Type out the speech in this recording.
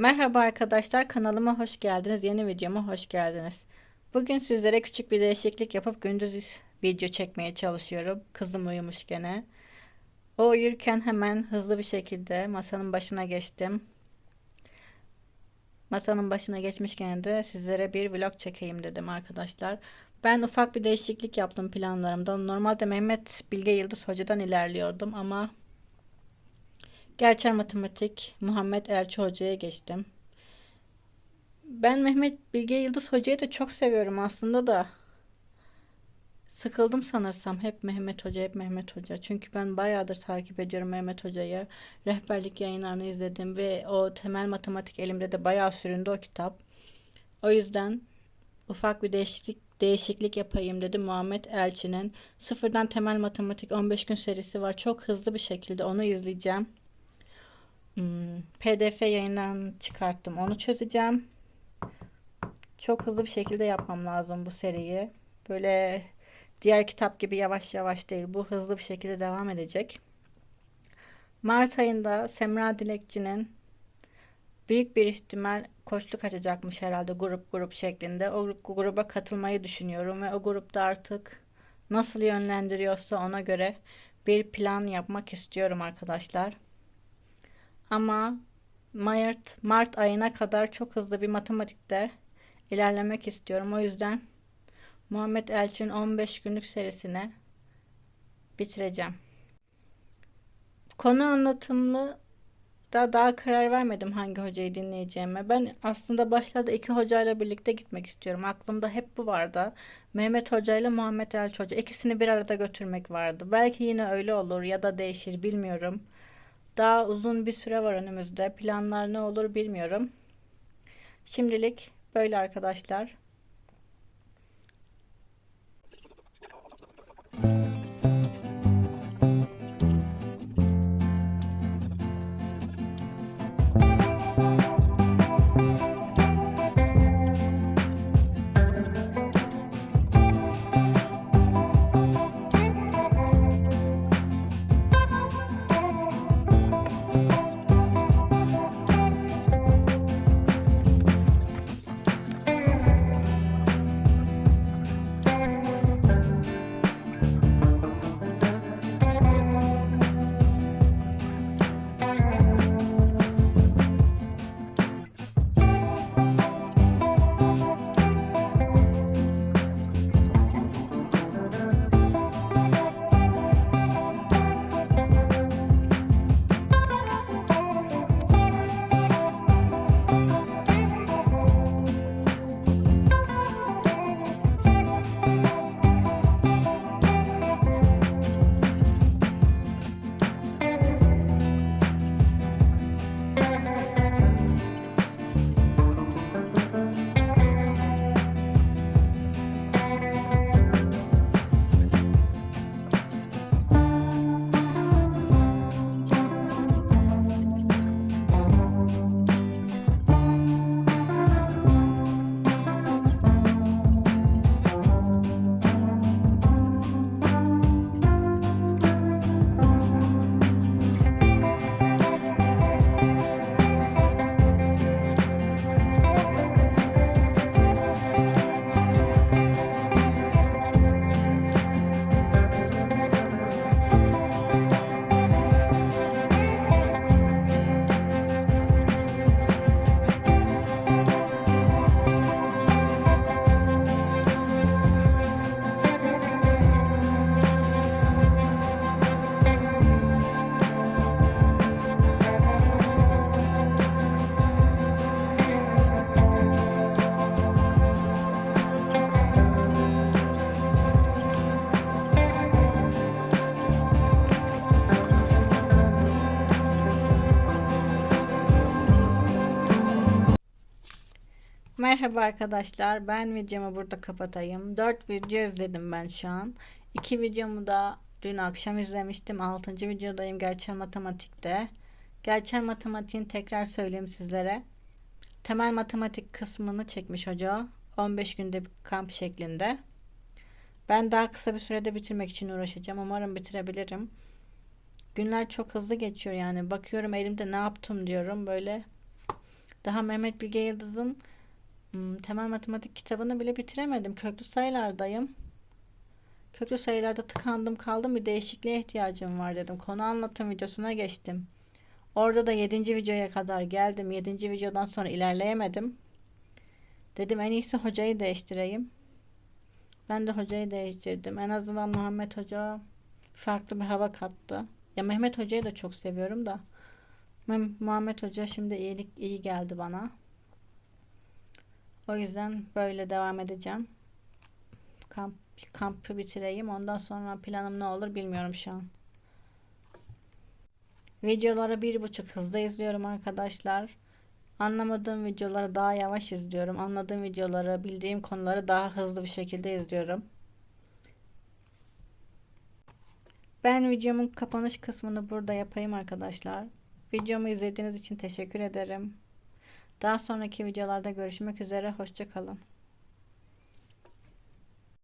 Merhaba arkadaşlar kanalıma hoş geldiniz. Yeni videoma hoş geldiniz. Bugün sizlere küçük bir değişiklik yapıp gündüz video çekmeye çalışıyorum. Kızım uyumuş gene. O uyurken hemen hızlı bir şekilde masanın başına geçtim. Masanın başına geçmişken de sizlere bir vlog çekeyim dedim arkadaşlar. Ben ufak bir değişiklik yaptım planlarımda. Normalde Mehmet Bilge Yıldız Hoca'dan ilerliyordum ama Gerçel matematik Muhammed Elçi Hoca'ya geçtim. Ben Mehmet Bilge Yıldız Hoca'yı da çok seviyorum aslında da. Sıkıldım sanırsam hep Mehmet Hoca, hep Mehmet Hoca. Çünkü ben bayağıdır takip ediyorum Mehmet Hoca'yı. Rehberlik yayınlarını izledim ve o temel matematik elimde de bayağı süründü o kitap. O yüzden ufak bir değişiklik değişiklik yapayım dedim. Muhammed Elçi'nin Sıfırdan Temel Matematik 15 gün serisi var. Çok hızlı bir şekilde onu izleyeceğim. Hmm, PDF yayından çıkarttım. Onu çözeceğim. Çok hızlı bir şekilde yapmam lazım bu seriyi. Böyle diğer kitap gibi yavaş yavaş değil. Bu hızlı bir şekilde devam edecek. Mart ayında Semra Dilekçi'nin büyük bir ihtimal koçluk açacakmış herhalde grup grup şeklinde. O gruba katılmayı düşünüyorum ve o grupta artık nasıl yönlendiriyorsa ona göre bir plan yapmak istiyorum arkadaşlar. Ama Mart, Mart ayına kadar çok hızlı bir matematikte ilerlemek istiyorum. O yüzden Muhammed Elçin 15 günlük serisine bitireceğim. Konu anlatımlı da daha karar vermedim hangi hocayı dinleyeceğime. Ben aslında başlarda iki hocayla birlikte gitmek istiyorum. Aklımda hep bu vardı. Mehmet Hoca ile Muhammed Elçi Hoca. İkisini bir arada götürmek vardı. Belki yine öyle olur ya da değişir bilmiyorum. Daha uzun bir süre var önümüzde. Planlar ne olur bilmiyorum. Şimdilik böyle arkadaşlar. Merhaba arkadaşlar. Ben videomu burada kapatayım. 4 video izledim ben şu an. 2 videomu da dün akşam izlemiştim. 6. videodayım gerçel matematikte. Gerçel matematiğin tekrar söyleyeyim sizlere. Temel matematik kısmını çekmiş hoca. 15 günde bir kamp şeklinde. Ben daha kısa bir sürede bitirmek için uğraşacağım. Umarım bitirebilirim. Günler çok hızlı geçiyor yani. Bakıyorum elimde ne yaptım diyorum. Böyle Daha Mehmet Bilge Yıldız'ın temel matematik kitabını bile bitiremedim. Köklü sayılardayım. Köklü sayılarda tıkandım kaldım bir değişikliğe ihtiyacım var dedim. Konu anlatım videosuna geçtim. Orada da 7. videoya kadar geldim. 7. videodan sonra ilerleyemedim. Dedim en iyisi hocayı değiştireyim. Ben de hocayı değiştirdim. En azından Muhammed Hoca farklı bir hava kattı. Ya Mehmet Hoca'yı da çok seviyorum da. Muhammed Hoca şimdi iyilik iyi geldi bana. O yüzden böyle devam edeceğim. Kamp, kampı bitireyim. Ondan sonra planım ne olur bilmiyorum şu an. Videoları bir buçuk hızda izliyorum arkadaşlar. Anlamadığım videoları daha yavaş izliyorum. Anladığım videoları, bildiğim konuları daha hızlı bir şekilde izliyorum. Ben videomun kapanış kısmını burada yapayım arkadaşlar. Videomu izlediğiniz için teşekkür ederim. Daha sonraki videolarda görüşmek üzere. Hoşçakalın.